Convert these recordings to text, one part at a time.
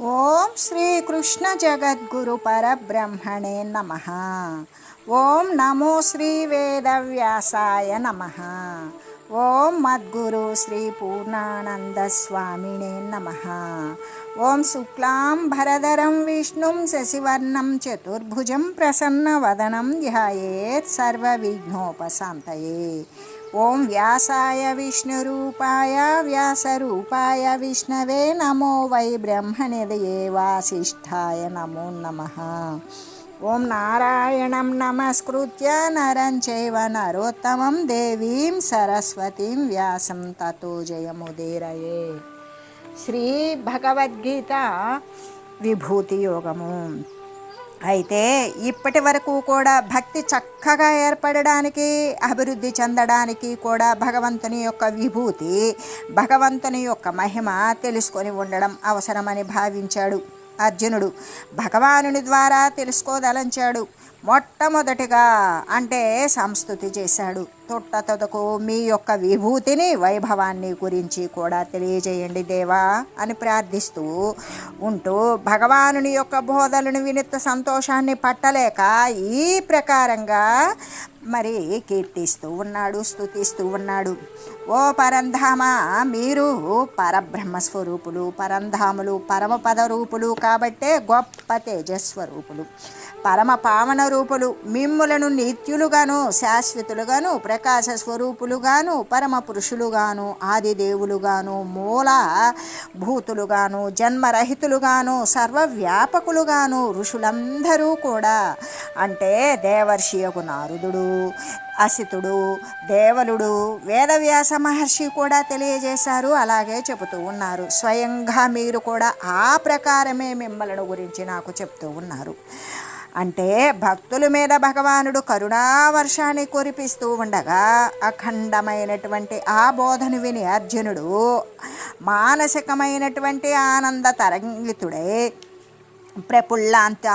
ओम श्री कृष्ण जगत गुरु पर ब्रह्मणे नम। ओं नमो श्री वेद नम। ओं मद्गु श्री पूर्णानंद स्वामीने नम। ओं शुक्ला भरधर विष्णु शशिवर्ण चतुर्भुज प्रसन्न वदनम ध्यात्सर्विघ्नोपात ॐ व्यासाय विष्णुरूपाय व्यासरूपाय विष्णवे नमो वै ब्रह्मनिधये वासिष्ठाय नमो नमः ओं नारायणं नमस्कृत्य नरं चैव नरोत्तमं देवीं सरस्वतीं व्यासं ततो जयमुदीरये श्रीभगवद्गीता विभूतियोगमु అయితే ఇప్పటి వరకు కూడా భక్తి చక్కగా ఏర్పడడానికి అభివృద్ధి చెందడానికి కూడా భగవంతుని యొక్క విభూతి భగవంతుని యొక్క మహిమ తెలుసుకొని ఉండడం అవసరమని భావించాడు అర్జునుడు. భగవానుని ద్వారా తెలుసుకోదలంచాడు. మొట్టమొదటిగా అంటే సంస్థుతి చేశాడు. తొట్ట తొదకు మీ యొక్క విభూతిని వైభవాన్ని గురించి కూడా తెలియజేయండి దేవా అని ప్రార్థిస్తూ ఉంటూ భగవానుని యొక్క బోధలను వినిత సంతోషాన్ని పట్టలేక ఈ ప్రకారంగా మరి కీర్తిస్తూ ఉన్నాడు స్థుతిస్తూ ఉన్నాడు. ఓ పరంధామ మీరు పరబ్రహ్మ స్వరూపులు పరంధాములు పరమపద రూపులు కాబట్టే గొప్ప తేజస్వరూపులు. పరమ పావన రూపులు మిమ్ములను నిత్యులుగాను శాశ్వతులుగాను ప్రకాశ స్వరూపులుగాను పరమ పురుషులుగాను ఆదిదేవులుగాను మూల భూతులుగాను జన్మరహితులుగాను సర్వవ్యాపకులుగాను ఋషులందరూ కూడా. అంటే దేవర్షియకు నారుదుడు అసితుడు దేవలుడు వేదవ్యాస మహర్షి కూడా తెలియజేశారు అలాగే చెబుతూ ఉన్నారు. స్వయంగా మీరు కూడా ఆ ప్రకారమే మిమ్మల్ని గురించి నాకు చెప్తూ ఉన్నారు. అంటే భక్తుల మీద భగవానుడు కరుణావర్షాన్ని కురిపిస్తూ ఉండగా అఖండమైనటువంటి ఆ బోధను విని అర్జునుడు మానసికమైనటువంటి ఆనంద తరంగితుడై ప్రఫుల్లాంత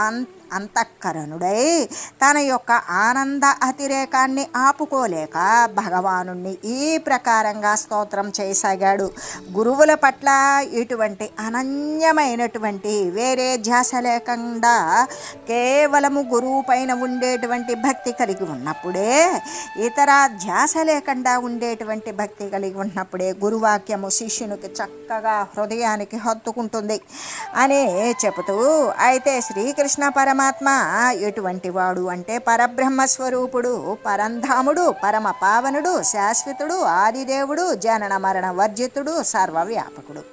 అంతఃకరణుడై తన యొక్క ఆనంద అతిరేకాన్ని ఆపుకోలేక భగవాను ఈ ప్రకారంగా స్తోత్రం చేయసాగాడు. గురువుల పట్ల ఇటువంటి అనన్యమైనటువంటి వేరే ధ్యాస లేకుండా కేవలము గురువు పైన ఉండేటువంటి భక్తి కలిగి ఉన్నప్పుడే ఇతర ధ్యాస లేకుండా ఉండేటువంటి భక్తి కలిగి ఉన్నప్పుడే గురువాక్యము శిష్యునికి చక్కగా హృదయానికి హత్తుకుంటుంది. అని చెబుతూ అయితే శ్రీకృష్ణ పరమ పరమాత్మ ఎటువంటి వాడు అంటే పరబ్రహ్మస్వరూపుడు పరంధాముడు పరమ పావనుడు శాశ్వతుడు ఆదిదేవుడు జనన మరణ వర్జితుడు సర్వవ్యాపకుడు.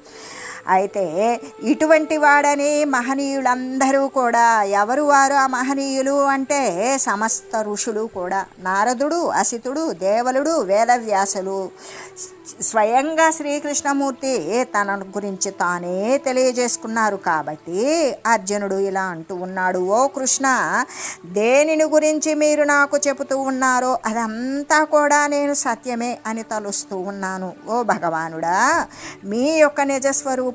అయితే ఇటువంటి వాడని మహనీయులందరూ కూడా. ఎవరు వారు ఆ మహనీయులు అంటే? సమస్త ఋషులు కూడా. నారదుడు అసితుడు దేవలుడు వేదవ్యాసులు. స్వయంగా శ్రీకృష్ణమూర్తి తన గురించి తానే తెలియజేసుకున్నారు కాబట్టి అర్జునుడు ఇలా అంటూ ఉన్నాడు ఓ కృష్ణ దేనిని గురించి మీరు నాకు చెబుతూ ఉన్నారో అదంతా కూడా నేను సత్యమే అని తలుస్తూ ఉన్నాను. ఓ భగవానుడా మీ యొక్క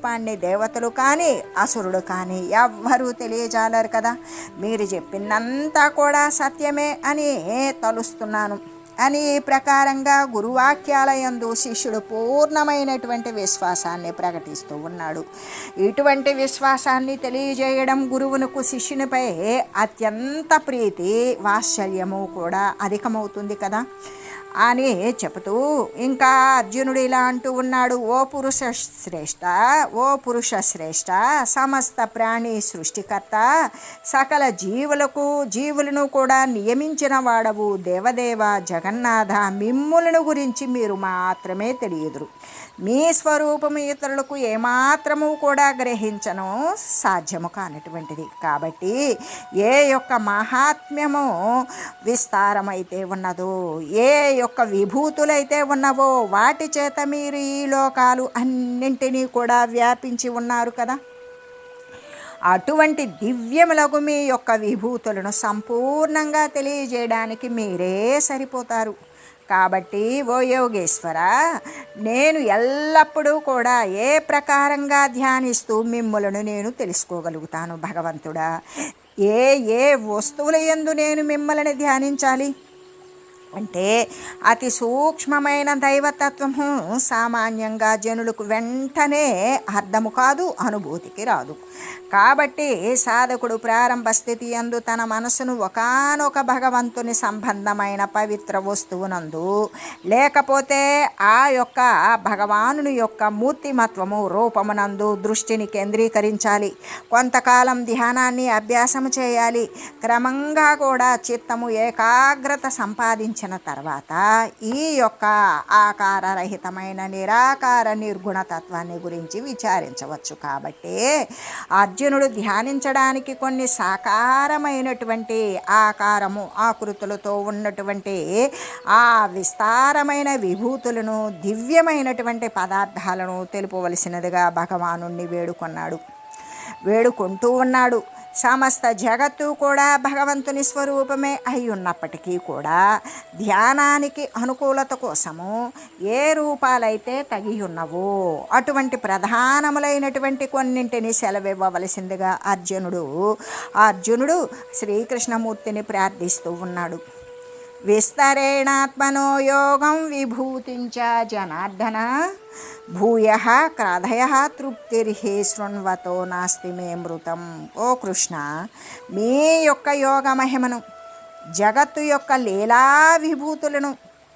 రూపాన్ని దేవతలు కానీ అసురుడు కానీ ఎవ్వరూ తెలియజాలరు కదా. మీరు చెప్పిందంతా కూడా సత్యమే అని తలుస్తున్నాను. అని ఈ ప్రకారంగా గురువాక్యాలయందు శిష్యుడు పూర్ణమైనటువంటి విశ్వాసాన్ని ప్రకటిస్తూ ఉన్నాడు. ఇటువంటి విశ్వాసాన్ని తెలియజేయడం గురువునకు శిష్యునిపై అత్యంత ప్రీతి వాత్సల్యము కూడా అధికమవుతుంది కదా. అని చెబుతూ ఇంకా అర్జునుడు ఇలా అంటూ ఉన్నాడు ఓ పురుష శ్రేష్ట ఓ పురుష శ్రేష్ట సమస్త ప్రాణి సృష్టికర్త సకల జీవులకు జీవులను కూడా నియమించిన వాడవు దేవదేవ జగన్నాథ మిమ్ములను గురించి మీరు మాత్రమే తెలియదురు. మీ స్వరూపము ఇతరులకు ఏమాత్రము కూడా గ్రహించను సాధ్యము కానటువంటిది. కాబట్టి ఏ యొక్క మహాత్మ్యము విస్తారమైతే ఉన్నదో ఏ యొక్క విభూతులైతే ఉన్నవో వాటి చేత మీరు ఈ లోకాలు అన్నింటినీ కూడా వ్యాపించి ఉన్నారు కదా. అటువంటి దివ్యములకు మీ యొక్క విభూతులను సంపూర్ణంగా తెలియజేయడానికి మీరే సరిపోతారు. కాబట్టి ఓ యోగేశ్వర నేను ఎల్లప్పుడూ కూడా ఏ ప్రకారంగా ధ్యానిస్తూ మిమ్మలను నేను తెలుసుకోగలుగుతాను భగవంతుడా? ఏ ఏ వస్తువుల ఎందు నేను మిమ్మల్ని ధ్యానించాలి? అంటే అతి సూక్ష్మమైన దైవతత్వము సామాన్యంగా జనులకు వెంటనే అర్థము కాదు అనుభూతికి రాదు. కాబట్టి సాధకుడు ప్రారంభ స్థితి అందు తన మనసును ఒకానొక భగవంతుని సంబంధమైన పవిత్ర వస్తువునందు లేకపోతే ఆ యొక్క భగవానుని యొక్క మూర్తిమత్వము రూపమునందు దృష్టిని కేంద్రీకరించాలి. కొంతకాలం ధ్యానాన్ని అభ్యాసం చేయాలి. క్రమంగా కూడా చిత్తము ఏకాగ్రత సంపాదించిన తర్వాత ఈ యొక్క ఆకారరహితమైన నిరాకార నిర్గుణతత్వాన్ని గురించి విచారించవచ్చు. కాబట్టి అర్జునుడు ధ్యానించడానికి కొన్ని సాకారమైనటువంటి ఆకారము ఆకృతులతో ఉన్నటువంటి ఆ విస్తారమైన విభూతులను దివ్యమైనటువంటి పదార్థాలను తెలుపవలసినదిగా భగవాను వేడుకొన్నాడు వేడుకుంటూ ఉన్నాడు. సమస్త జగత్తు కూడా భగవంతుని స్వరూపమే అయి ఉన్నప్పటికీ కూడా ధ్యానానికి అనుకూలత కోసము ఏ రూపాలైతే తగి ఉన్నవో అటువంటి ప్రధానములైనటువంటి కొన్నింటిని సెలవివ్వవలసిందిగా అర్జునుడు అర్జునుడు శ్రీకృష్ణమూర్తిని ప్రార్థిస్తూ ఉన్నాడు. విస్తరేణాత్మనో యోగం విభూతించ జనార్దన. భూయ క్రాధయ తృప్తిర్హే శృణ్వతో నాస్తి మే మృతం. ఓ కృష్ణ మీ యొక్క యోగ మహిమను జగత్తు యొక్క లీలా విభూతులను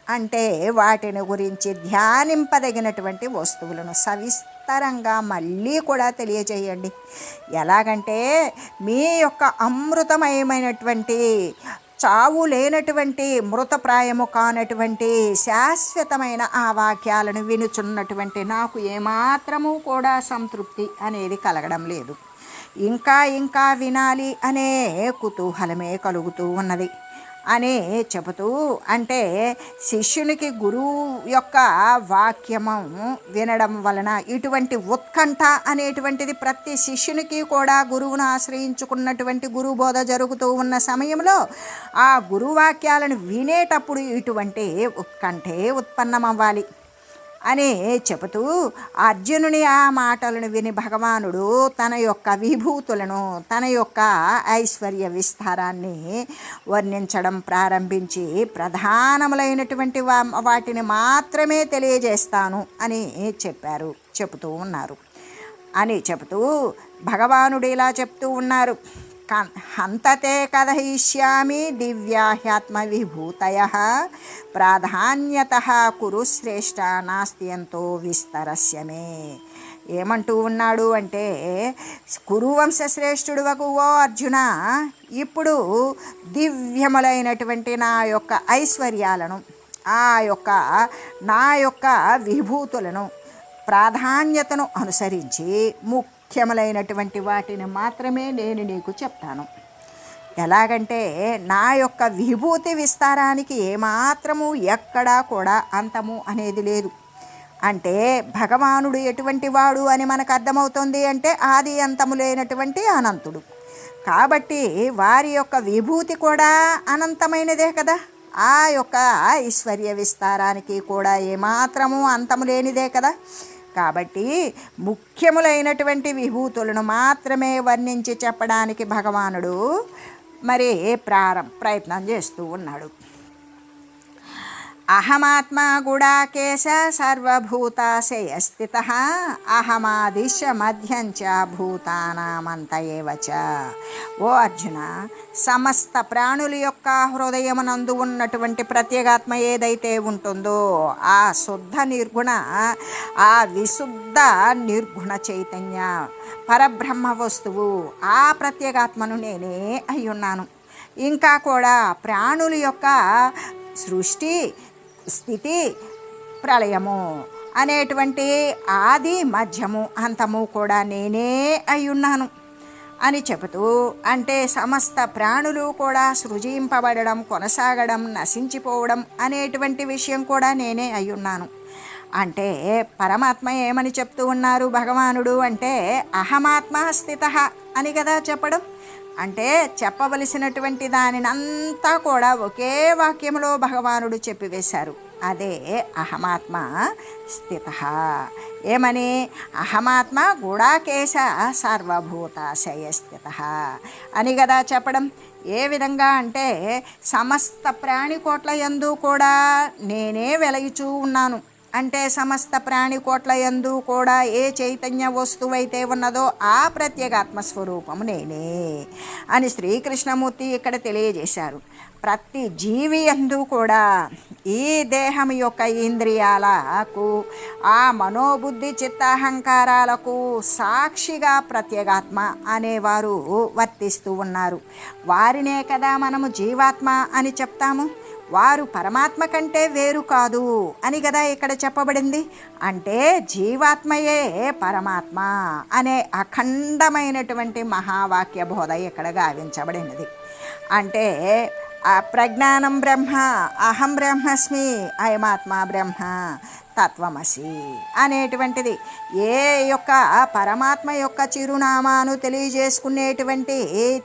అంటే వాటిని గురించి ధ్యానింపదగినటువంటి వస్తువులను సవిస్తరంగా మళ్ళీ కూడా తెలియజేయండి ఎలాగంటే మీ యొక్క అమృతమయమైనటువంటి చావు లేనటువంటి మృతప్రాయము కానటువంటి శాశ్వతమైన ఆ వాక్యాలను వినుచున్నటువంటి నాకు ఏమాత్రము కూడా సంతృప్తి అనేది కలగడం లేదు. ఇంకా ఇంకా వినాలి అనే కుతూహలమే కలుగుతూ ఉన్నది. అని చెబుతూ అంటే శిష్యునికి గురువు యొక్క వాక్యము వినడం వలన ఇటువంటి ఉత్కంఠ అనేటువంటిది ప్రతి శిష్యునికి కూడా గురువును ఆశ్రయించుకున్నటువంటి గురు బోధ జరుగుతూ ఉన్న సమయంలో ఆ గురువాక్యాలను వినేటప్పుడు ఇటువంటి ఉత్కంఠే ఉత్పన్నమవ్వాలి. అని చెబుతూ అర్జునుని ఆ మాటలను విని భగవానుడు తన యొక్క విభూతులను తన యొక్క ఐశ్వర్య విస్తారాన్ని వర్ణించడం ప్రారంభించి ప్రధానములైనటువంటి వా వాటిని మాత్రమే తెలియజేస్తాను అని చెప్పారు చెబుతూ ఉన్నారు. అని చెబుతూ భగవానుడు ఇలా చెప్తూ ఉన్నారు. హంతతే కథయిష్యామి దివ్యాహ్యాత్మ విభూతయ ప్రాధాన్యత కురు శ్రేష్ట నాస్త్యంతో విస్తరస్యమే ఏమంటూ ఉన్నాడు అంటే కురువంశ శ్రేష్ఠుడు ఓ అర్జున ఇప్పుడు దివ్యములైనటువంటి నా యొక్క ఐశ్వర్యాలను ఆ యొక్క నా యొక్క విభూతులను ప్రాధాన్యతను అనుసరించి ముక్ ముఖ్యములైనటువంటి వాటిని మాత్రమే నేను నీకు చెప్తాను. ఎలాగంటే నా యొక్క విభూతి విస్తారానికి ఏమాత్రము ఎక్కడా కూడా అంతము అనేది లేదు. అంటే భగవానుడు ఎటువంటి వాడు అని మనకు అర్థమవుతుంది అంటే ఆది అంతము లేనటువంటి అనంతుడు. కాబట్టి వారి యొక్క విభూతి కూడా అనంతమైనదే కదా? ఆ యొక్క ఐశ్వర్య విస్తారానికి కూడా ఏమాత్రము అంతము లేనిదే కదా? కాబట్టి ముఖ్యములైనటువంటి విభూతులను మాత్రమే వర్ణించి చెప్పడానికి భగవానుడు మరి ప్రారం ప్రయత్నం చేస్తూ ఉన్నాడు. అహమాత్మా గుడాకేశ సర్వభూతాశయస్థిత అహమాదిశ మధ్యంచ భూతానామంత ఏవ ఓ అర్జున సమస్త ప్రాణుల యొక్క హృదయమునందు ఉన్నటువంటి ప్రత్యేగాత్మ ఏదైతే ఉంటుందో ఆ శుద్ధ నిర్గుణ ఆ విశుద్ధ నిర్గుణ చైతన్య పరబ్రహ్మ వస్తువు ఆ ప్రత్యేగాత్మను నేనే అయ్యున్నాను. ఇంకా కూడా ప్రాణుల యొక్క సృష్టి స్థితి ప్రళయము అనేటువంటి ఆది మధ్యము అంతము కూడా నేనే అయ్యున్నాను అని చెబుతూ అంటే సమస్త ప్రాణులు కూడా సృజింపబడడం కొనసాగడం నశించిపోవడం అనేటువంటి విషయం కూడా నేనే అయ్యున్నాను. ఉన్నాను అంటే పరమాత్మ ఏమని చెప్తూ ఉన్నారు భగవానుడు అంటే అహమాత్మ స్థిత అని కదా చెప్పడం. అంటే చెప్పవలసినటువంటి దానినంతా కూడా ఒకే వాక్యంలో భగవానుడు చెప్పివేశారు. అదే అహమాత్మ స్థిత. ఏమని? అహమాత్మ గుడాకేశ సర్వభూతాశయ స్థిత అని కదా చెప్పడం? ఏ విధంగా అంటే సమస్త ప్రాణికోట్ల యందు కూడా నేనే వెలగిచూ ఉన్నాను. అంటే సమస్త ప్రాణికోట్ల ఎందు కూడా ఏ చైతన్య వస్తువైతే ఉన్నదో ఆ ప్రత్యేగాత్మస్వరూపము నేనే అని శ్రీకృష్ణమూర్తి ఇక్కడ తెలియజేశారు. ప్రతి జీవి ఎందు కూడా ఈ దేహం యొక్క ఇంద్రియాలకు ఆ మనోబుద్ధి చిత్తాహంకారాలకు సాక్షిగా ప్రత్యేగాత్మ అనేవారు వర్తిస్తూ ఉన్నారు. వారినే కదా మనము జీవాత్మ అని చెప్తాము? వారు పరమాత్మ కంటే వేరు కాదు అని కదా ఇక్కడ చెప్పబడింది. అంటే జీవాత్మయే పరమాత్మ అనే అఖండమైనటువంటి మహావాక్య బోధ ఇక్కడ గావించబడినది. అంటే ప్రజ్ఞానం బ్రహ్మ అహం బ్రహ్మస్మి అయమాత్మా బ్రహ్మ తత్వమసి అనేటువంటిది. ఏ యొక్క పరమాత్మ యొక్క చిరునామాను తెలియజేసుకునేటువంటి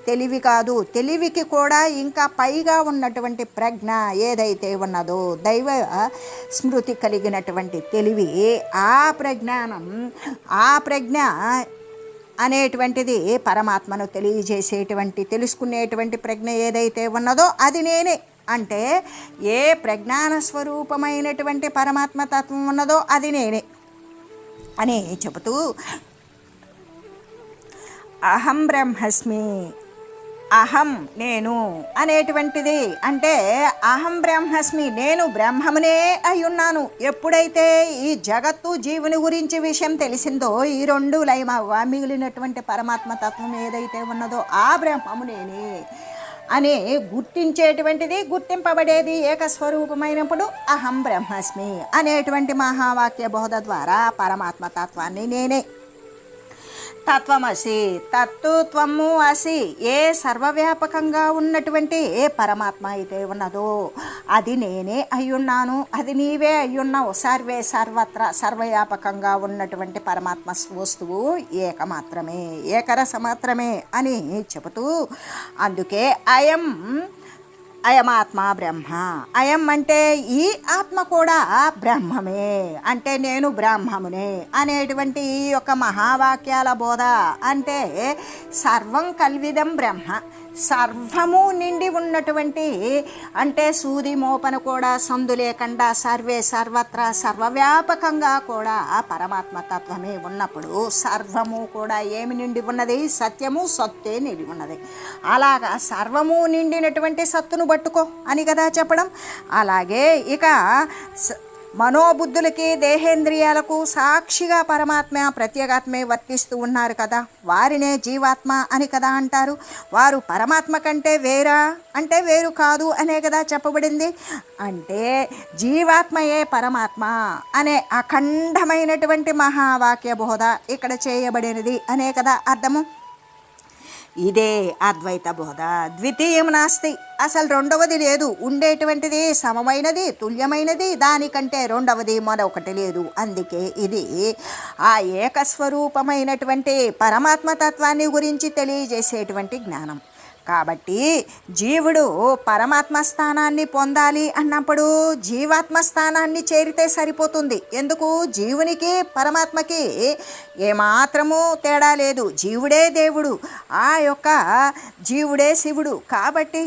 తెలివి కాదు. తెలివికి కూడా ఇంకా పైగా ఉన్నటువంటి ప్రజ్ఞ ఏదైతే ఉన్నదో దైవ స్మృతి కలిగినటువంటి తెలివి ఆ ప్రజ్ఞానం ఆ ప్రజ్ఞ అనేటువంటిది పరమాత్మను తెలియజేసేటువంటి తెలుసుకునేటువంటి ప్రజ్ఞ ఏదైతే ఉన్నదో అది నేనే. అంటే ఏ ప్రజ్ఞాన స్వరూపమైనటువంటి పరమాత్మ తత్వం ఉన్నదో అది నేనే అని చెబుతూ అహం బ్రహ్మస్మి అహం నేను అనేటువంటిది అంటే అహం బ్రహ్మస్మి నేను బ్రహ్మమునే అయి ఉన్నాను ఎప్పుడైతే ఈ జగత్తు జీవుని గురించి విషయం తెలిసిందో ఈ రెండు లయమవ్వ మిగిలినటువంటి పరమాత్మ తత్వం ఏదైతే ఉన్నదో ఆ బ్రహ్మము నేనే. అనే గుర్తించేటువంటిది గుర్తింపబడేది ఏకస్వరూపమైనప్పుడు అహం బ్రహ్మస్మి అనేటువంటి మహావాక్య బోధ ద్వారా పరమాత్మ తత్వాన్ని నేనే. తత్వమసి తత్తుత్వము అసి ఏ సర్వవ్యాపకంగా ఉన్నటువంటి ఏ పరమాత్మ అయితే ఉన్నదో అది నేనే అయ్యున్నాను అది నీవే అయ్యున్నావు సర్వే సర్వత్ర సర్వవ్యాపకంగా ఉన్నటువంటి పరమాత్మ వస్తువు ఏక మాత్రమే ఏకరస మాత్రమే అని చెబుతూ అందుకే అయం అయమాత్మ బ్రహ్మ. అయం అంటే ఈ ఆత్మ కూడా బ్రహ్మమే. అంటే నేను బ్రహ్మమునే అనేటువంటి ఈ యొక్క మహావాక్యాల బోధ. అంటే సర్వం కల్విదం బ్రహ్మ. సర్వము నిండి ఉన్నటువంటి అంటే సూది మోపన కూడా సందు లేకుండా సర్వే సర్వత్రా సర్వవ్యాపకంగా కూడా పరమాత్మ తత్వమే ఉన్నప్పుడు సర్వము కూడా ఏమి నిండి ఉన్నది? సత్యము సత్తే నిండి ఉన్నది. అలాగా సర్వము నిండినటువంటి సత్తును పట్టుకో అని కదా చెప్పడం. అలాగే ఇక స- మనోబుద్ధులకి దేహేంద్రియాలకు సాక్షిగా పరమాత్మ ప్రత్యేగాత్మే వర్తిస్తూ ఉన్నారు కదా. వారినే జీవాత్మ అని కదా అంటారు. వారు పరమాత్మ కంటే వేరా? అంటే వేరు కాదు అనే కదా చెప్పబడింది. అంటే జీవాత్మయే పరమాత్మ అనే అఖండమైనటువంటి మహావాక్య బోధ ఇక్కడ చేయబడినది అనే కదా అర్థము. ఇదే అద్వైత బోధ ద్వితీయం నాస్తి. అసలు రెండవది లేదు. ఉండేటువంటిది సమమైనది తుల్యమైనది. దానికంటే రెండవది మరొకటి లేదు. అందుకే ఇది ఆ ఏకస్వరూపమైనటువంటి పరమాత్మతత్వాన్ని గురించి తెలియజేసేటువంటి జ్ఞానం. కాబట్టి జీవుడు పరమాత్మ స్థానాన్ని పొందాలి అన్నప్పుడు జీవాత్మ స్థానాన్ని చేరితే సరిపోతుంది. ఎందుకు? జీవునికి పరమాత్మకి ఏమాత్రము తేడా లేదు. జీవుడే దేవుడు. ఆ యొక్క జీవుడే శివుడు. కాబట్టి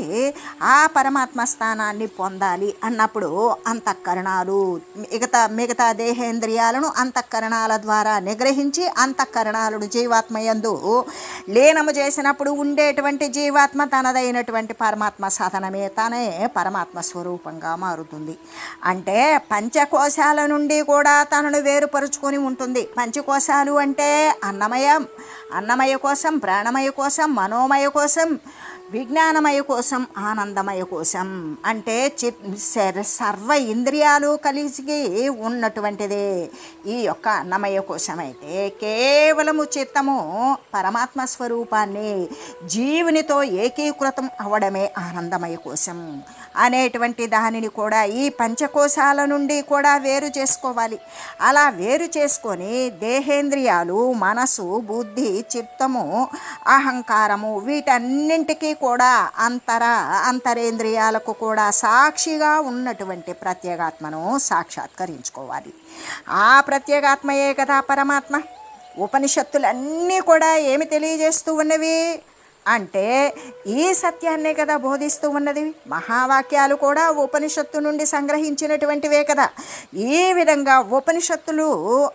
ఆ పరమాత్మ స్థానాన్ని పొందాలి అన్నప్పుడు అంతఃకరణాలు మిగతా మిగతా దేహేంద్రియాలను అంతఃకరణాల ద్వారా నిగ్రహించి అంతఃకరణాలను జీవాత్మయందు లీనము చేసినప్పుడు ఉండేటువంటి జీవాత్మ తనదైనటువంటి పరమాత్మ సాధనమే తనే పరమాత్మ స్వరూపంగా మారుతుంది. అంటే పంచకోశాల నుండి కూడా తనను వేరుపరుచుకొని ఉంటుంది. పంచకోశాలు అంటే అన్నమయం అన్నమయ కోసం ప్రాణమయ కోసం మనోమయ కోసం విజ్ఞానమయ కోసం ఆనందమయ కోసం. అంటే చి- సర్- సర్వ ఇంద్రియాలు కలిసి ఉన్నటువంటిదే. ఈ యొక్క అన్నమయ కోశం అయితే కేవలము చిత్తము పరమాత్మ స్వరూపాన్ని జీవునితో ఏకీకృతం అవడమే ఆనందమయ కోశం. అనేటువంటి దానిని కూడా ఈ పంచకోశాల నుండి కూడా వేరు చేసుకోవాలి. అలా వేరు చేసుకొని దేహేంద్రియాలు మనసు బుద్ధి చిత్తము అహంకారము వీటన్నింటికీ కూడా అంతర అంతరేంద్రియాలకు కూడా సాక్షిగా ఉన్నటువంటి ప్రత్యేగాత్మను సాక్షాత్కరించుకోవాలి. ఆ ప్రత్యేగాత్మయే కదా పరమాత్మ. ఉపనిషత్తులన్నీ కూడా ఏమి తెలియజేస్తూ ఉన్నవి? అంటే ఈ సత్యాన్నే కదా బోధిస్తూ ఉన్నది. మహావాక్యాలు కూడా ఉపనిషత్తు నుండి సంగ్రహించినటువంటివే కదా. ఈ విధంగా ఉపనిషత్తులు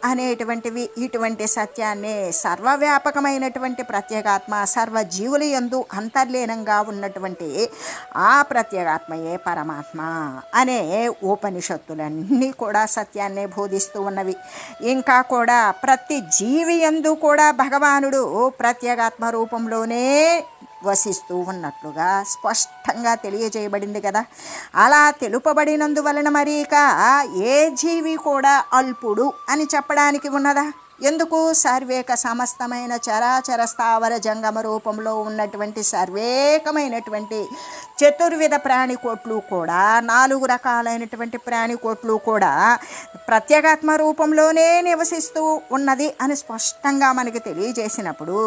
అనేటువంటివి ఇటువంటి సత్యాన్నే సర్వవ్యాపకమైనటువంటి ప్రత్యేగాత్మ సర్వజీవుల యందు అంతర్లీనంగా ఉన్నటువంటి ఆ ప్రత్యేగాత్మయే పరమాత్మ అనే ఉపనిషత్తులన్నీ కూడా సత్యాన్నే బోధిస్తూ ఉన్నవి. ఇంకా కూడా ప్రతి జీవి ఎందు కూడా భగవానుడు ప్రత్యేగాత్మ రూపంలోనే వసిస్తూ ఉన్నట్లుగా స్పష్టంగా తెలియజేయబడింది కదా. అలా తెలుపబడినందువలన మరీక ఇక ఏ జీవి కూడా అల్పుడు అని చెప్పడానికి ఉన్నదా? ఎందుకు సర్వేక సమస్తమైన చరాచర స్థావర జంగమ రూపంలో ఉన్నటువంటి సర్వేకమైనటువంటి చతుర్విధ ప్రాణికోట్లు కూడా నాలుగు రకాలైనటువంటి ప్రాణికోట్లు కూడా ప్రత్యేగాత్మ రూపంలోనే నివసిస్తూ ఉన్నది అని స్పష్టంగా మనకి తెలియజేసినప్పుడు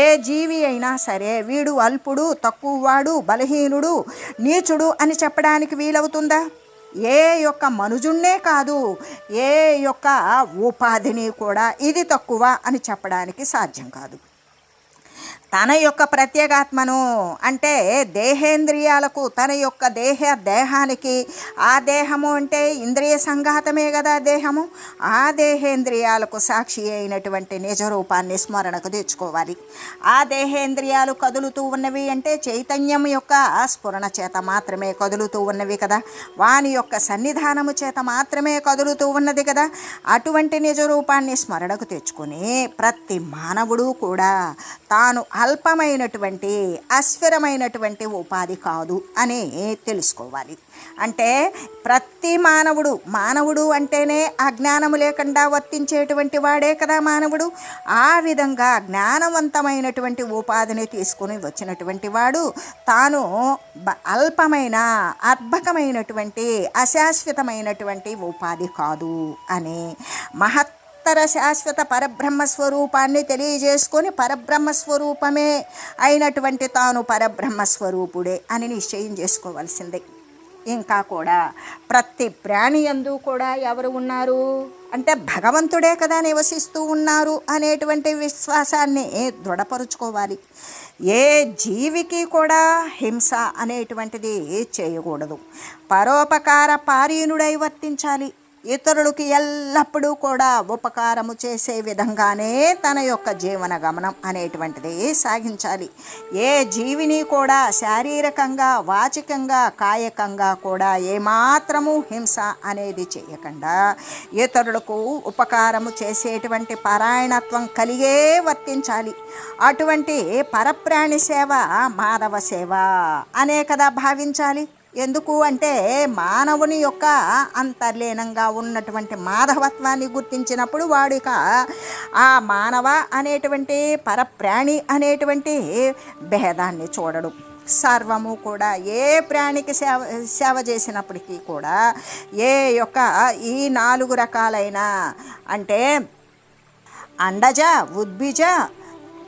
ఏ జీవి అయినా సరే వీడు అల్పుడు తక్కువవాడు బలహీనుడు నీచుడు అని చెప్పడానికి వీలవుతుందా? ఏ యొక్క మనుజుణ్ణే కాదు ఏ యొక్క ఉపాధిని కూడా ఇది తక్కువ అని చెప్పడానికి సాధ్యం కాదు. తన యొక్క ప్రత్యేగాత్మను అంటే దేహేంద్రియాలకు తన యొక్క దేహ దేహానికి ఆ దేహము అంటే ఇంద్రియ సంఘాతమే కదా దేహము. ఆ దేహేంద్రియాలకు సాక్షి అయినటువంటి నిజ రూపాన్ని స్మరణకు తెచ్చుకోవాలి. ఆ దేహేంద్రియాలు కదులుతూ ఉన్నవి అంటే చైతన్యం యొక్క స్ఫురణ చేత మాత్రమే కదులుతూ ఉన్నవి కదా. వాని యొక్క సన్నిధానము చేత మాత్రమే కదులుతూ ఉన్నది కదా. అటువంటి నిజ రూపాన్ని స్మరణకు తెచ్చుకొని ప్రతి మానవుడు కూడా తాను అల్పమైనటువంటి అస్థిరమైనటువంటి ఉపాధి కాదు అని తెలుసుకోవాలి. అంటే ప్రతి మానవుడు మానవుడు అంటేనే అజ్ఞానము లేకుండా వర్తించేటువంటి వాడే కదా మానవుడు. ఆ విధంగా జ్ఞానవంతమైనటువంటి ఉపాధిని తీసుకుని వచ్చినటువంటి వాడు తాను బ- అల్పమైన అర్భకమైనటువంటి అశాశ్వతమైనటువంటి ఉపాధి కాదు అని మహత్ ఉత్తర శాశ్వత పరబ్రహ్మ స్వరూపాన్ని తెలియజేసుకొని పరబ్రహ్మ స్వరూపమే అయినటువంటి తాను పరబ్రహ్మ స్వరూపుడే అని నిశ్చయం చేసుకోవాల్సిందే. ఇంకా కూడా ప్రతి ప్రాణి యందు కూడా ఎవరు ఉన్నారు? అంటే భగవంతుడే కదా నివసిస్తూ ఉన్నారు అనేటువంటి విశ్వాసాన్ని దృఢపరుచుకోవాలి? ఏ జీవికి కూడా హింస అనేటువంటిది చేయకూడదు. పరోపకార పారీనుడై వర్తించాలి. ఇతరులకి ఎల్లప్పుడూ కూడా ఉపకారము చేసే విధంగానే తన యొక్క జీవన గమనం అనేటువంటిది సాగించాలి. ఏ జీవిని కూడా శారీరకంగా వాచికంగా కాయకంగా కూడా ఏమాత్రము హింస అనేది చేయకుండా ఇతరులకు ఉపకారము చేసేటువంటి పారాయణత్వం కలిగే వర్తించాలి. అటువంటి పరప్రాణి సేవ మానవ సేవ అనే కదా భావించాలి. ఎందుకు అంటే మానవుని యొక్క అంతర్లీనంగా ఉన్నటువంటి మాధవత్వాన్ని గుర్తించినప్పుడు వాడిక ఆ మానవ అనేటువంటి పరప్రాణి అనేటువంటి భేదాన్ని చూడడు. సర్వము కూడా ఏ ప్రాణికి సేవ సేవ చేసినప్పటికీ కూడా ఏ యొక్క ఈ నాలుగు రకాలైన అంటే అండజ ఉద్భిజ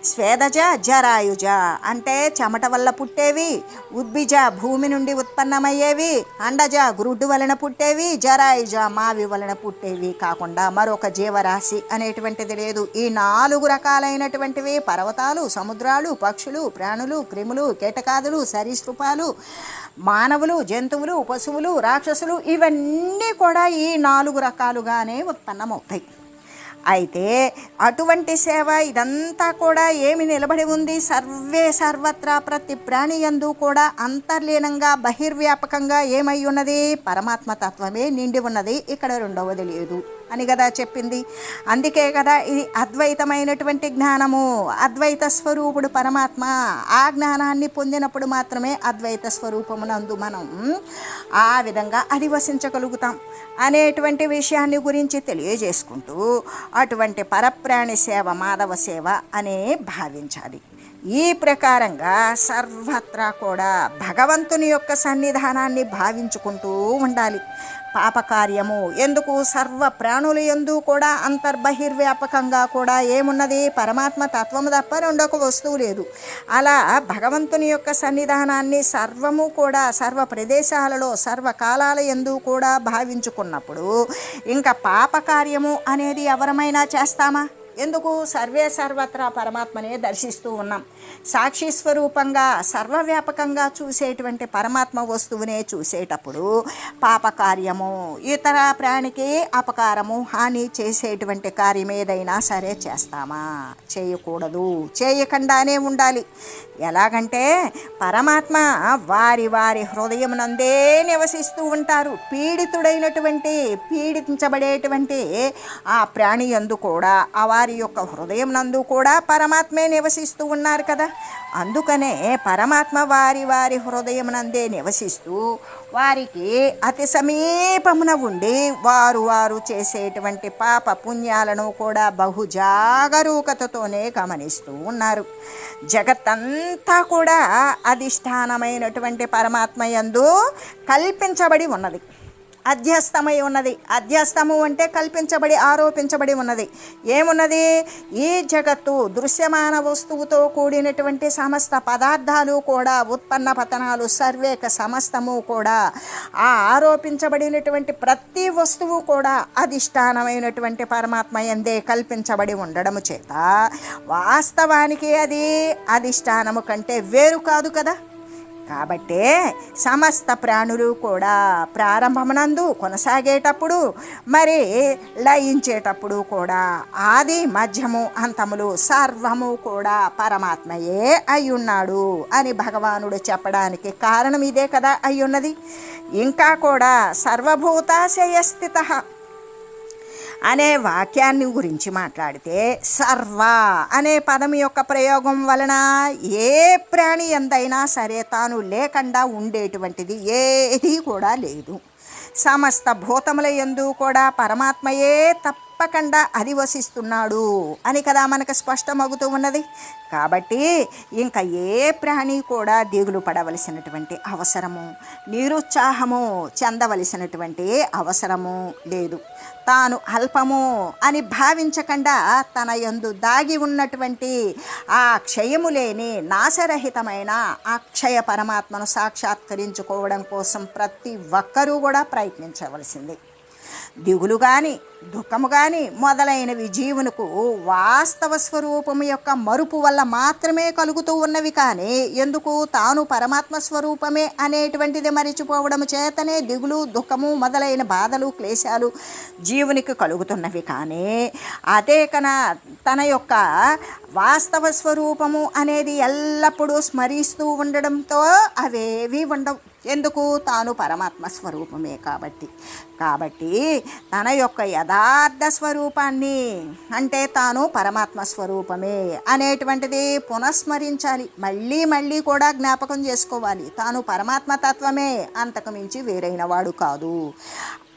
స్వేదజ జరాయుజ అంటే చెమట వల్ల పుట్టేవి ఉద్భిజ భూమి నుండి ఉత్పన్నమయ్యేవి అండజ గురుడ్డు వలన పుట్టేవి జరాయుజ మావి వలన పుట్టేవి కాకుండా మరొక జీవరాశి అనేటువంటిది లేదు. ఈ నాలుగు రకాలైనటువంటివి పర్వతాలు సముద్రాలు పక్షులు ప్రాణులు క్రిములు కీటకాదులు సరీసృపాలు మానవులు జంతువులు పశువులు రాక్షసులు ఇవన్నీ కూడా ఈ నాలుగు రకాలుగానే ఉత్పన్నమవుతాయి. అయితే అటువంటి సేవ ఇదంతా కూడా ఏమి నిలబడి ఉంది. సర్వే సర్వత్రా ప్రతి ప్రాణి యందు కూడా అంతర్లీనంగా బహిర్వ్యాపకంగా ఏమై ఉన్నది? పరమాత్మ తత్వమే నిండి ఉన్నది. ఇక్కడ రెండవది లేదు. అని కదా చెప్పింది. అందుకే కదా ఇది అద్వైతమైనటువంటి జ్ఞానము. అద్వైత స్వరూపుడు పరమాత్మ. ఆ జ్ఞానాన్ని పొందినప్పుడు మాత్రమే అద్వైత స్వరూపమునందు మనం ఆ విధంగా అధివసించగలుగుతాం అనేటువంటి విషయాన్ని గురించి తెలియజేసుకుంటూ అటువంటి పరప్రాణి సేవ మాధవ సేవ అనే భావించాలి. ఈ ప్రకారంగా సర్వత్రా కూడా భగవంతుని యొక్క సన్నిధానాన్ని భావించుకుంటూ ఉండాలి. పాపకార్యము ఎందుకు? సర్వ ప్రాణుల ఎందు కూడా అంతర్బహిర్వ్యాపకంగా కూడా ఏమున్నది? పరమాత్మ తత్వము తప్ప రెండొక వస్తువు లేదు. అలా భగవంతుని యొక్క సన్నిధానాన్ని సర్వము కూడా సర్వ ప్రదేశాలలో సర్వకాలాల ఎందు కూడా భావించుకున్నప్పుడు ఇంకా పాపకార్యము అనేది ఎవరమైనా చేస్తామా? ఎందుకు సర్వే సర్వత్రా పరమాత్మనే దర్శిస్తూ ఉన్నాం? సాక్షి స్వరూపంగా సర్వవ్యాపకంగా చూసేటువంటి పరమాత్మ వస్తువునే చూసేటప్పుడు పాపకార్యము ఇతర ప్రాణికి అపకారము హాని చేసేటువంటి కార్యం ఏదైనా సరే చేస్తామా? చేయకూడదు. చేయకుండానే ఉండాలి. ఎలాగంటే పరమాత్మ వారి వారి హృదయమునందే నివసిస్తూ ఉంటారు. పీడితుడైనటువంటి పీడించబడేటువంటి ఆ ప్రాణి యందు కూడా ఆ వారి యొక్క హృదయం నందు కూడా పరమాత్మే నివసిస్తూ ఉన్నారు కదా? అందుకనే పరమాత్మ వారి వారి హృదయం నందే నివసిస్తూ వారికి అతి సమీపమున ఉండి వారు వారు చేసేటువంటి పాప పుణ్యాలను కూడా బహు జాగరూకతతోనే గమనిస్తూ ఉన్నారు. జగత్తంతా కూడా అధిష్టానమైనటువంటి పరమాత్మ యందు కల్పించబడి ఉన్నది. అధ్యస్థమై ఉన్నది. అధ్యస్థము అంటే కల్పించబడి ఆరోపించబడి ఉన్నది. ఏమున్నది? ఈ జగత్తు దృశ్యమాన వస్తువుతో కూడినటువంటి సమస్త పదార్థాలు కూడా ఉత్పన్న పతనాలు సర్వేక సమస్తము కూడా ఆ ఆరోపించబడినటువంటి ప్రతి వస్తువు కూడా అధిష్టానమైనటువంటి పరమాత్మ ఎందే కల్పించబడి ఉండడము చేత వాస్తవానికి అది అధిష్టానము కంటే వేరు కాదు కదా? కాబట్టే సమస్త ప్రాణులు కూడా ప్రారంభమునందు కొనసాగేటప్పుడు మరి లయించేటప్పుడు కూడా ఆది మధ్యము అంతములు సర్వము కూడా పరమాత్మయే అయ్యున్నాడు అని భగవానుడు చెప్పడానికి కారణం ఇదే కదా అయ్యున్నది. ఇంకా కూడా సర్వభూతాశయస్థిత. అనే వాక్యాన్ని గురించి మాట్లాడితే సర్వ అనే పదం యొక్క ప్రయోగం వలన ఏ ప్రాణి ఎందైనా సరే తాను లేకుండా ఉండేటువంటిది ఏది కూడా లేదు. సమస్త భూతముల ఎందు కూడా పరమాత్మయే తప్పకుండా అధివసిస్తున్నాడు అని కదా మనకు స్పష్టమవుతూ ఉన్నది. కాబట్టి ఇంకా ఏ ప్రాణి కూడా దిగులు పడవలసినటువంటి అవసరము నిరుత్సాహము చెందవలసినటువంటి అవసరము లేదు. తాను అల్పము అని భావించకుండా తన యందు దాగి ఉన్నటువంటి ఆ క్షయము లేని నాశరహితమైన అక్షయ పరమాత్మను సాక్షాత్కరించుకోవడం కోసం ప్రతి ఒక్కరూ కూడా ప్రయత్నించవలసింది. దిగులు కానీ దుఃఖము కానీ మొదలైనవి జీవునకు వాస్తవ స్వరూపము యొక్క మరుపు వల్ల మాత్రమే కలుగుతూ ఉన్నవి కానీ ఎందుకు తాను పరమాత్మ స్వరూపమే అనేటువంటిది మరిచిపోవడం చేతనే దిగులు దుఃఖము మొదలైన బాధలు క్లేశాలు జీవునికి కలుగుతున్నవి కానీ అదే కన తన యొక్క వాస్తవ స్వరూపము అనేది ఎల్లప్పుడూ స్మరిస్తూ ఉండడంతో అవేవి ఉండవు. ఎందుకు? తాను పరమాత్మ స్వరూపమే కాబట్టి. కాబట్టి తన యొక్క యథార్థ స్వరూపాన్ని అంటే తాను పరమాత్మ స్వరూపమే అనేటువంటిది పునఃస్మరించాలి. మళ్ళీ మళ్ళీ కూడా జ్ఞాపకం చేసుకోవాలి. తాను పరమాత్మ తత్వమే అంతకు మించి వేరైన వాడు కాదు.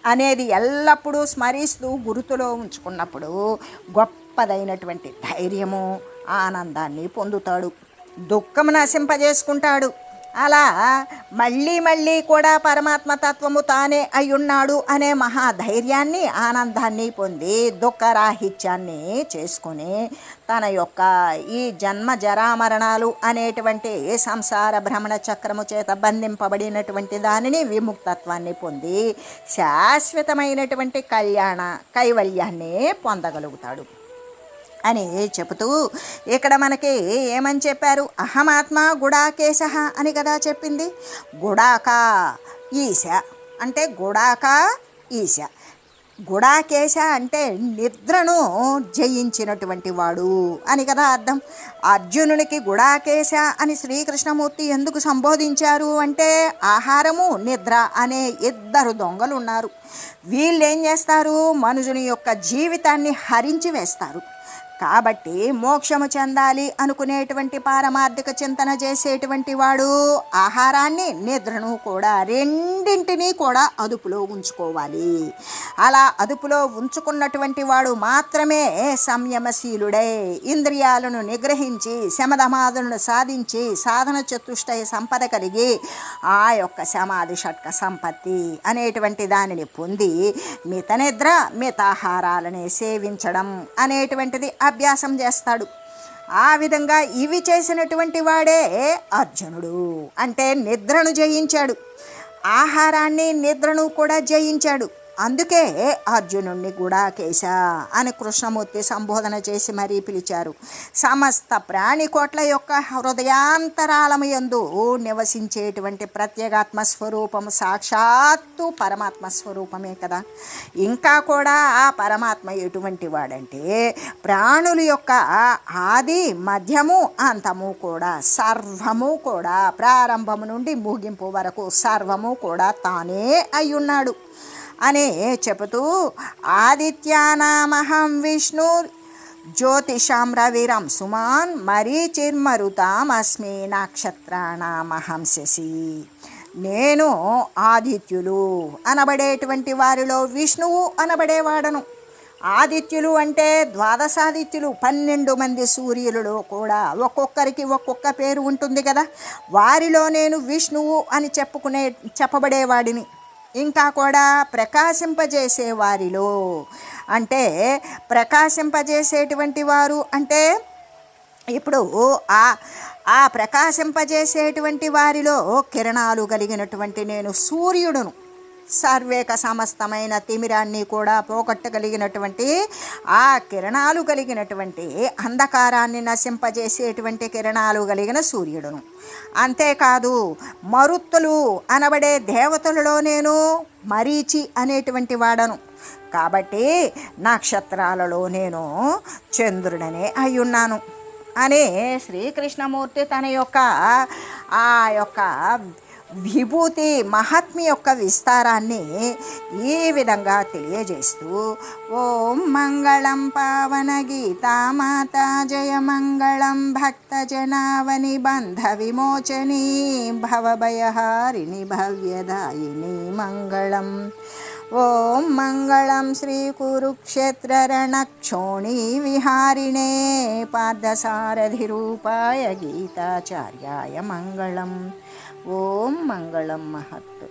అనేది ఎల్లప్పుడూ స్మరిస్తూ గుర్తులో ఉంచుకున్నప్పుడు గొప్పదైనటువంటి ధైర్యము ఆనందాన్ని పొందుతాడు. దుఃఖం నశింపజేసుకుంటాడు. అలా మళ్ళీ మళ్ళీ కూడా పరమాత్మ తత్వము తానే అయ్యున్నాడు అనే మహాధైర్యాన్ని ఆనందాన్ని పొంది దుఃఖరాహిత్యాన్ని చేసుకొని తన యొక్క ఈ జన్మ జరామరణాలు అనేటువంటి సంసార భ్రమణ చక్రము చేత బంధింపబడినటువంటి దానిని విముక్తత్వాన్ని పొంది శాశ్వతమైనటువంటి కళ్యాణ కైవల్యాన్ని పొందగలుగుతాడు. అని చెబుతూ ఇక్కడ మనకి ఏమని చెప్పారు? అహమాత్మ గుడాకేశ అని కదా చెప్పింది. గుడాక ఈశ అంటే గుడాక ఈశ. గుడాకేశ అంటే నిద్రను జయించినటువంటి వాడు అని కదా అర్థం. అర్జునునికి గుడాకేశ అని శ్రీకృష్ణమూర్తి ఎందుకు సంబోధించారు అంటే ఆహారము నిద్ర అనే ఇద్దరు దొంగలు ఉన్నారు. వీళ్ళు ఏం చేస్తారు? మనుషుని యొక్క జీవితాన్ని హరించి వేస్తారు. కాబట్టి మోక్షము చెందాలి అనుకునేటువంటి పారమార్థిక చింతన చేసేటువంటి వాడు ఆహారాన్ని నిద్రను కూడా రెండింటినీ కూడా అదుపులో ఉంచుకోవాలి. అలా అదుపులో ఉంచుకున్నటువంటి వాడు మాత్రమే సంయమశీలుడై ఇంద్రియాలను నిగ్రహించి శమధమాదులను సాధించి సాధన చతుష్టయ సంపద కలిగి ఆ యొక్క సమాధి షట్క సంపత్తి అనేటువంటి దానిని పొంది మిత నిద్ర మితాహారాలని సేవించడం అనేటువంటిది అభ్యాసం చేస్తాడు. ఆ విధంగా ఇవి చేసినటువంటి వాడే అర్జునుడు అంటే నిద్రను జయించాడు. ఆహారాన్ని నిద్రను కూడా జయించాడు. అందుకే అర్జునుణ్ణి కూడా కేశ అని కృష్ణమూర్తి సంబోధన చేసి మరీ పిలిచారు. సమస్త ప్రాణికోట్ల యొక్క హృదయాంతరాలము యందు నివసించేటువంటి ప్రత్యేగాత్మ స్వరూపము సాక్షాత్తు పరమాత్మ స్వరూపమే కదా. ఇంకా కూడా ఆ పరమాత్మ ఎటువంటి వాడంటే ప్రాణుల యొక్క ఆది మధ్యము అంతము కూడా సర్వము కూడా ప్రారంభము నుండి ముగింపు వరకు సర్వము కూడా తానే అయ్యున్నాడు. అని చెబుతూ ఆదిత్యానామహం విష్ణు జ్యోతిషాం రవిరం సుమాన్ మరీచిర్మరుతాం అస్మి నక్షత్రాణామహం శశి. నేను ఆదిత్యులు అనబడేటువంటి వారిలో విష్ణువు అనబడేవాడను. ఆదిత్యులు అంటే ద్వాదశాదిత్యులు పన్నెండు మంది సూర్యులలో కూడా ఒక్కొక్కరికి ఒక్కొక్క పేరు ఉంటుంది కదా. వారిలో నేను విష్ణువు అని చెప్పుకునే చెప్పబడేవాడిని. ఇంకా కూడా ప్రకాశింపజేసే వారిలో. అంటే ప్రకాశింపజేసేటువంటి వారు అంటే ఇప్పుడు ఆ ఆ ప్రకాశింపజేసేటువంటి వారిలో కిరణాలు కలిగినటువంటి నేను సూర్యుడును. సర్వేక సమస్తమైన తిమిరాన్ని కూడా పోగొట్టగలిగినటువంటి ఆ కిరణాలు కలిగినటువంటి అంధకారాన్ని నశింపజేసేటువంటి కిరణాలు కలిగిన సూర్యుడును. అంతేకాదు మరుత్తులు అనబడే దేవతలలో నేను మరీచి అనేటువంటి వాడను. కాబట్టి నక్షత్రాలలో నేను చంద్రుడనే అయ్యున్నాను. అనే శ్రీకృష్ణమూర్తి తన యొక్క ఆ యొక్క విభూతి మహాత్మి యొక్క విస్తారాన్ని ఈ విధంగా తెలియజేస్తూ ఓం మంగళం పావన గీతామాత జయ మంగళం భక్త జనావని బంధ విమోచని భవభయహారిణి భవ్యదాయిని మంగళం. ఓం మంగళం శ్రీ కురుక్షేత్రరణక్షోణీ విహారిణే పార్థసారథిరూపాయ గీతాచార్యాయ మంగళం. ఓం మంగళం మహత్